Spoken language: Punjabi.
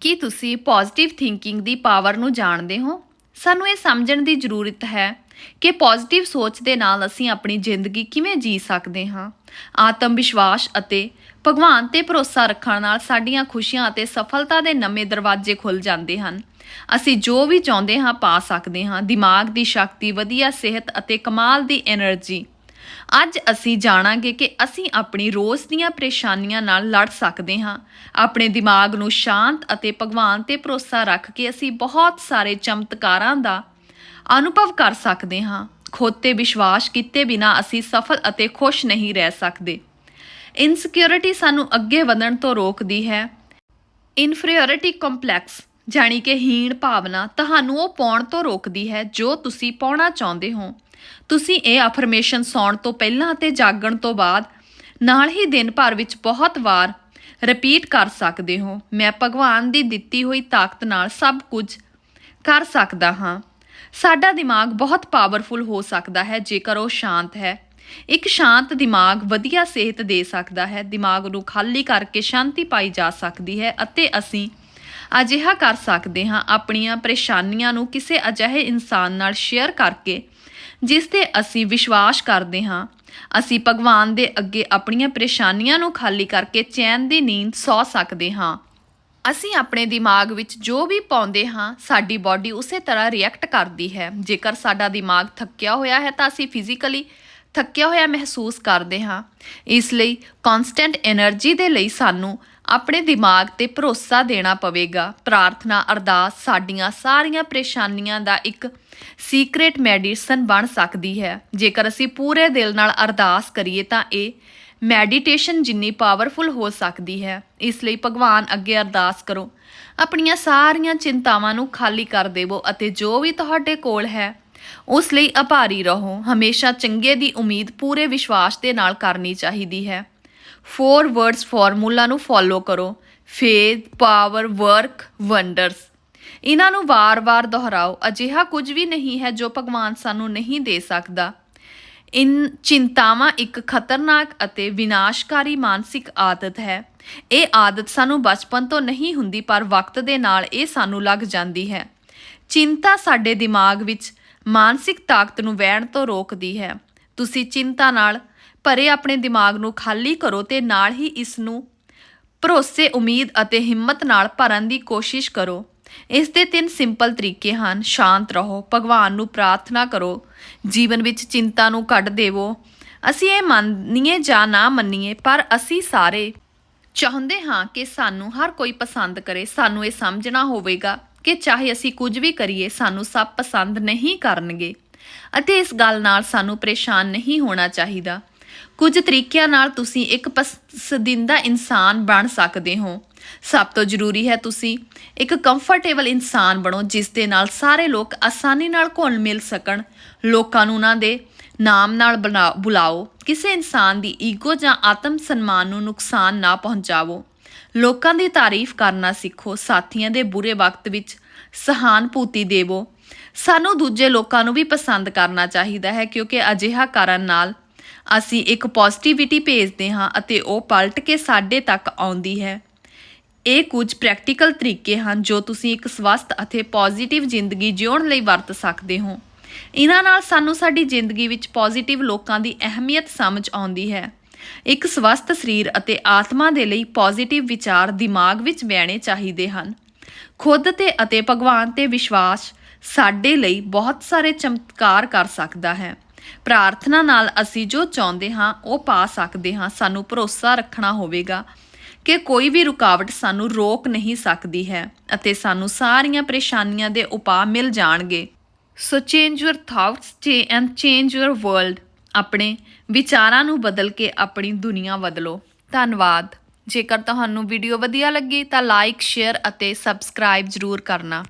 ਕੀ ਤੁਸੀਂ ਪੋਜ਼ਿਟਿਵ ਥਿੰਕਿੰਗ ਦੀ ਪਾਵਰ ਨੂੰ ਜਾਣਦੇ ਹੋ? ਸਾਨੂੰ ਇਹ ਸਮਝਣ ਦੀ ਜ਼ਰੂਰਤ ਹੈ ਕਿ ਪੋਜ਼ਿਟਿਵ ਸੋਚ ਦੇ ਨਾਲ ਅਸੀਂ ਆਪਣੀ ਜ਼ਿੰਦਗੀ ਕਿਵੇਂ ਜੀ ਸਕਦੇ ਹਾਂ। ਆਤਮ ਵਿਸ਼ਵਾਸ ਅਤੇ ਭਗਵਾਨ ਤੇ ਭਰੋਸਾ ਰੱਖਣ ਨਾਲ ਸਾਡੀਆਂ ਖੁਸ਼ੀਆਂ ਅਤੇ ਸਫਲਤਾ ਦੇ ਨਵੇਂ ਦਰਵਾਜ਼ੇ ਖੁੱਲ ਜਾਂਦੇ ਹਨ। ਅਸੀਂ ਜੋ ਵੀ ਚਾਹੁੰਦੇ ਹਾਂ ਪਾ ਸਕਦੇ ਹਾਂ। ਦਿਮਾਗ ਦੀ ਸ਼ਕਤੀ, ਵਧੀਆ ਸਿਹਤ ਅਤੇ ਕਮਾਲ ਦੀ એનર્ਜੀ ਅੱਜ ਅਸੀਂ ਜਾਣਾਂਗੇ ਕਿ ਅਸੀਂ ਆਪਣੀ ਰੋਜ਼ ਦੀਆਂ ਪਰੇਸ਼ਾਨੀਆਂ ਨਾਲ ਲੜ ਸਕਦੇ ਹਾਂ। ਆਪਣੇ ਦਿਮਾਗ ਨੂੰ ਸ਼ਾਂਤ ਅਤੇ ਭਗਵਾਨ ਤੇ ਭਰੋਸਾ ਰੱਖ ਕੇ ਅਸੀਂ ਬਹੁਤ ਸਾਰੇ ਚਮਤਕਾਰਾਂ ਦਾ ਅਨੁਭਵ ਕਰ ਸਕਦੇ ਹਾਂ। ਖੁਦ ਤੇ ਵਿਸ਼ਵਾਸ ਕੀਤੇ ਬਿਨਾ ਅਸੀਂ ਸਫਲ ਅਤੇ ਖੁਸ਼ ਨਹੀਂ ਰਹਿ ਸਕਦੇ। ਇਨਸਿਕਿਉਰਿਟੀ ਸਾਨੂੰ ਅੱਗੇ ਵਧਣ ਤੋਂ ਰੋਕਦੀ ਹੈ। ਇਨਫੀਰੀਅਰਿਟੀ ਕੰਪਲੈਕਸ ਜਾਣੀ ਕਿ ਹੀਣ ਭਾਵਨਾ ਤੁਹਾਨੂੰ ਉਹ ਪਾਉਣ ਤੋਂ ਰੋਕਦੀ ਹੈ ਜੋ ਤੁਸੀਂ ਪਾਉਣਾ ਚਾਹੁੰਦੇ ਹੋ। ਤੁਸੀਂ ਇਹ ਅਫਰਮੇਸ਼ਨ ਸੌਣ ਤੋਂ ਪਹਿਲਾਂ ਅਤੇ ਜਾਗਣ ਤੋਂ ਬਾਅਦ ਨਾਲ ਹੀ ਦਿਨ ਭਰ ਵਿੱਚ ਬਹੁਤ ਵਾਰ ਰਿਪੀਟ ਕਰ ਸਕਦੇ ਹੋ। ਮੈਂ ਭਗਵਾਨ ਦੀ ਦਿੱਤੀ ਹੋਈ ਤਾਕਤ ਨਾਲ ਸਭ ਕੁਝ ਕਰ ਸਕਦਾ ਹਾਂ। ਸਾਡਾ ਦਿਮਾਗ ਬਹੁਤ ਪਾਵਰਫੁਲ ਹੋ ਸਕਦਾ ਹੈ, ਜੇਕਰ ਉਹ ਸ਼ਾਂਤ ਹੈ। ਇੱਕ ਸ਼ਾਂਤ ਦਿਮਾਗ ਵਧੀਆ ਸਿਹਤ ਦੇ ਸਕਦਾ ਹੈ। ਦਿਮਾਗ ਨੂੰ ਖਾਲੀ ਕਰਕੇ ਸ਼ਾਂਤੀ ਪਾਈ ਜਾ ਸਕਦੀ ਹੈ ਅਤੇ ਅਸੀਂ ਅਜਿਹਾ ਕਰ ਸਕਦੇ ਹਾਂ। ਆਪਣੀਆਂ ਪਰੇਸ਼ਾਨੀਆਂ ਨੂੰ ਕਿਸੇ ਅਜਿਹੇ ਇਨਸਾਨ ਨਾਲ ਸ਼ੇਅਰ ਕਰਕੇ ਜਿਸ ਤੇ ਅਸੀਂ ਵਿਸ਼ਵਾਸ ਕਰਦੇ ਹਾਂ। ਅਸੀਂ ਭਗਵਾਨ ਦੇ ਅੱਗੇ ਆਪਣੀਆਂ ਪਰੇਸ਼ਾਨੀਆਂ ਨੂੰ ਖਾਲੀ ਕਰਕੇ ਚੈਨ ਦੀ ਨੀਂਦ ਸੌ ਸਕਦੇ ਹਾਂ। ਅਸੀਂ ਆਪਣੇ ਦਿਮਾਗ ਵਿੱਚ ਜੋ ਵੀ ਪਾਉਂਦੇ ਹਾਂ, ਸਾਡੀ ਬਾਡੀ ਉਸੇ ਤਰ੍ਹਾਂ ਰਿਐਕਟ ਕਰਦੀ ਹੈ। ਜੇਕਰ ਸਾਡਾ ਦਿਮਾਗ ਥੱਕਿਆ ਹੋਇਆ ਹੈ ਤਾਂ ਅਸੀਂ ਫਿਜ਼ੀਕਲੀ ਥੱਕਿਆ ਹੋਇਆ ਮਹਿਸੂਸ ਕਰਦੇ ਹਾਂ। ਇਸ ਲਈ ਕਨਸਟੈਂਟ એનર્ਜੀ ਦੇ ਲਈ ਸਾਨੂੰ ਆਪਣੇ ਦਿਮਾਗ ਤੇ ਭਰੋਸਾ ਦੇਣਾ ਪਵੇਗਾ। ਪ੍ਰਾਰਥਨਾ ਅਰਦਾਸ ਸਾਡੀਆਂ ਸਾਰੀਆਂ ਪਰੇਸ਼ਾਨੀਆਂ ਦਾ ਇੱਕ ਸੀਕ੍ਰੇਟ ਮੈਡੀਸਨ ਬਣ ਸਕਦੀ ਹੈ। ਜੇਕਰ ਅਸੀਂ ਪੂਰੇ ਦਿਲ ਨਾਲ ਅਰਦਾਸ ਕਰੀਏ ਤਾਂ ਇਹ ਮੈਡੀਟੇਸ਼ਨ ਜਿੰਨੀ ਪਾਵਰਫੁਲ ਹੋ ਸਕਦੀ ਹੈ। ਇਸ ਲਈ ਭਗਵਾਨ ਅੱਗੇ ਅਰਦਾਸ ਕਰੋ, ਆਪਣੀਆਂ ਸਾਰੀਆਂ ਚਿੰਤਾਵਾਂ ਨੂੰ ਖਾਲੀ ਕਰ ਦੇਵੋ ਅਤੇ ਜੋ ਵੀ ਤੁਹਾਡੇ ਕੋਲ ਹੈ, ਉਸ ਲਈ ਆਭਾਰੀ ਰਹੋ। ਹਮੇਸ਼ਾ ਚੰਗੇ ਦੀ ਉਮੀਦ ਪੂਰੇ ਵਿਸ਼ਵਾਸ ਦੇ ਨਾਲ ਕਰਨੀ ਚਾਹੀਦੀ ਹੈ। ਫੋਰ ਵਰਡਸ ਫਾਰਮੂਲਾ ਨੂੰ ਫੋਲੋ ਕਰੋ. ਫੇਥ ਪਾਵਰ ਵਰਕ ਵੰਡਰਸ ਇਹਨਾਂ ਨੂੰ ਵਾਰ-ਵਾਰ ਦੁਹਰਾਓ। ਅਜਿਹਾ ਕੁਝ ਵੀ ਨਹੀਂ ਹੈ ਜੋ ਭਗਵਾਨ ਸਾਨੂੰ ਨਹੀਂ ਦੇ ਸਕਦਾ। ਇਨ ਚਿੰਤਾਵਾਂ ਇੱਕ ਖਤਰਨਾਕ ਅਤੇ ਵਿਨਾਸ਼ਕਾਰੀ ਮਾਨਸਿਕ ਆਦਤ ਹੈ। ਇਹ ਆਦਤ ਸਾਨੂੰ ਬਚਪਨ ਤੋਂ ਨਹੀਂ ਹੁੰਦੀ, ਪਰ ਵਕਤ ਦੇ ਨਾਲ ਇਹ ਸਾਨੂੰ ਲੱਗ ਜਾਂਦੀ ਹੈ। ਚਿੰਤਾ ਸਾਡੇ ਦਿਮਾਗ ਵਿੱਚ ਮਾਨਸਿਕ ਤਾਕਤ ਨੂੰ ਵਹਿਣ ਤੋਂ ਰੋਕਦੀ ਹੈ। ਤੁਸੀਂ ਚਿੰਤਾ ਨਾਲ ਭਰੇ ਆਪਣੇ ਦਿਮਾਗ ਨੂੰ ਖਾਲੀ ਕਰੋ ਤੇ ਨਾਲ ਹੀ ਇਸ ਨੂੰ ਭਰੋਸੇ, ਉਮੀਦ ਅਤੇ ਹਿੰਮਤ ਨਾਲ ਭਰਨ ਦੀ ਕੋਸ਼ਿਸ਼ ਕਰੋ। ਇਸ ਦੇ ਤਿੰਨ ਸਿੰਪਲ ਤਰੀਕੇ ਹਨ। ਸ਼ਾਂਤ ਰਹੋ, ਭਗਵਾਨ ਨੂੰ ਪ੍ਰਾਰਥਨਾ ਕਰੋ, ਜੀਵਨ ਵਿੱਚ ਚਿੰਤਾ ਨੂੰ ਕੱਢ ਦੇਵੋ। ਅਸੀਂ ਇਹ ਮੰਨੀਏ ਜਾਂ ਨਾ ਮੰਨੀਏ, ਪਰ ਅਸੀਂ ਸਾਰੇ ਚਾਹੁੰਦੇ ਹਾਂ ਕਿ ਸਾਨੂੰ ਹਰ ਕੋਈ ਪਸੰਦ ਕਰੇ। ਸਾਨੂੰ ਇਹ ਸਮਝਣਾ ਹੋਵੇਗਾ ਕਿ ਚਾਹੇ ਅਸੀਂ ਕੁਝ ਵੀ ਕਰੀਏ, ਸਾਨੂੰ ਸਭ ਪਸੰਦ ਨਹੀਂ ਕਰਨਗੇ ਅਤੇ ਇਸ ਗੱਲ ਨਾਲ ਸਾਨੂੰ ਪਰੇਸ਼ਾਨ ਨਹੀਂ ਹੋਣਾ ਚਾਹੀਦਾ। ਕੁਝ ਤਰੀਕਿਆਂ ਨਾਲ ਤੁਸੀਂ ਇੱਕ ਪਸੰਦੀਦਾ ਇਨਸਾਨ ਬਣ ਸਕਦੇ ਹੋ। ਸਭ ਤੋਂ ਜ਼ਰੂਰੀ ਹੈ ਤੁਸੀਂ ਇੱਕ ਕੰਫਰਟੇਬਲ ਇਨਸਾਨ ਬਣੋ, ਜਿਸ ਦੇ ਨਾਲ ਸਾਰੇ ਲੋਕ ਆਸਾਨੀ ਨਾਲ ਘੁਲ ਮਿਲ ਸਕਣ। ਲੋਕਾਂ ਨੂੰ ਉਹਨਾਂ ਦੇ ਨਾਮ ਨਾਲ ਬਣਾ- ਬੁਲਾਓ। ਕਿਸੇ ਇਨਸਾਨ ਦੀ ਈਗੋ ਜਾਂ ਆਤਮ ਸਨਮਾਨ ਨੂੰ ਨੁਕਸਾਨ ਨਾ ਪਹੁੰਚਾਵੋ। ਲੋਕਾਂ ਦੀ ਤਾਰੀਫ ਕਰਨਾ ਸਿੱਖੋ, ਸਾਥੀਆਂ ਦੇ ਬੁਰੇ ਵਕਤ ਵਿੱਚ ਸਹਾਨਭੂਤੀ ਦੇਵੋ। ਸਾਨੂੰ ਦੂਜੇ ਲੋਕਾਂ ਨੂੰ ਵੀ ਪਸੰਦ ਕਰਨਾ ਚਾਹੀਦਾ ਹੈ, ਕਿਉਂਕਿ ਅਜਿਹਾ ਕਰਨ ਨਾਲ ਅਸੀਂ ਇੱਕ ਪੋਜ਼ਿਟਿਵਿਟੀ ਭੇਜਦੇ ਹਾਂ ਅਤੇ ਉਹ ਪਲਟ ਕੇ ਸਾਡੇ ਤੱਕ ਆਉਂਦੀ ਹੈ। ਇਹ ਕੁਝ ਪ੍ਰੈਕਟੀਕਲ ਤਰੀਕੇ ਹਨ ਜੋ ਤੁਸੀਂ ਇੱਕ ਸਵਸਥ ਅਤੇ ਪੋਜ਼ਿਟਿਵ ਜ਼ਿੰਦਗੀ ਜਿਉਣ ਲਈ ਵਰਤ ਸਕਦੇ ਹੋ। ਇਹਨਾਂ ਨਾਲ ਸਾਨੂੰ ਸਾਡੀ ਜ਼ਿੰਦਗੀ ਵਿੱਚ ਪੋਜ਼ਿਟਿਵ ਲੋਕਾਂ ਦੀ ਅਹਿਮੀਅਤ ਸਮਝ ਆਉਂਦੀ ਹੈ। ਇੱਕ ਸਵਸਥ ਸਰੀਰ ਅਤੇ ਆਤਮਾ ਦੇ ਲਈ ਪੋਜ਼ਿਟਿਵ ਵਿਚਾਰ ਦਿਮਾਗ ਵਿੱਚ ਬਹਿਣੇ ਚਾਹੀਦੇ ਹਨ। ਖੁਦ ਤੇ ਅਤੇ ਭਗਵਾਨ ਤੇ ਵਿਸ਼ਵਾਸ ਸਾਡੇ ਲਈ ਬਹੁਤ ਸਾਰੇ ਚਮਤਕਾਰ ਕਰ ਸਕਦਾ ਹੈ। ਪ੍ਰਾਰਥਨਾ ਨਾਲ ਅਸੀਂ ਜੋ ਚਾਹੁੰਦੇ ਹਾਂ, ਉਹ ਪਾ ਸਕਦੇ ਹਾਂ। ਸਾਨੂੰ ਭਰੋਸਾ ਰੱਖਣਾ ਹੋਵੇਗਾ ਕਿ ਕੋਈ ਵੀ ਰੁਕਾਵਟ ਸਾਨੂੰ ਰੋਕ ਨਹੀਂ ਸਕਦੀ ਹੈ ਅਤੇ ਸਾਨੂੰ ਸਾਰੀਆਂ ਪਰੇਸ਼ਾਨੀਆਂ ਦੇ ਉਪਾਅ ਮਿਲ ਜਾਣਗੇ। So change your thoughts and change your world ਆਪਣੇ ਵਿਚਾਰਾਂ ਨੂੰ ਬਦਲ ਕੇ ਆਪਣੀ ਦੁਨੀਆ ਬਦਲੋ। ਧੰਨਵਾਦ। ਜੇਕਰ ਤੁਹਾਨੂੰ ਵੀਡੀਓ ਵਧੀਆ ਲੱਗੀ ਤਾਂ ਲਾਈਕ ਸ਼ੇਅਰ ਅਤੇ ਸਬਸਕ੍ਰਾਈਬ ਜ਼ਰੂਰ ਕਰਨਾ।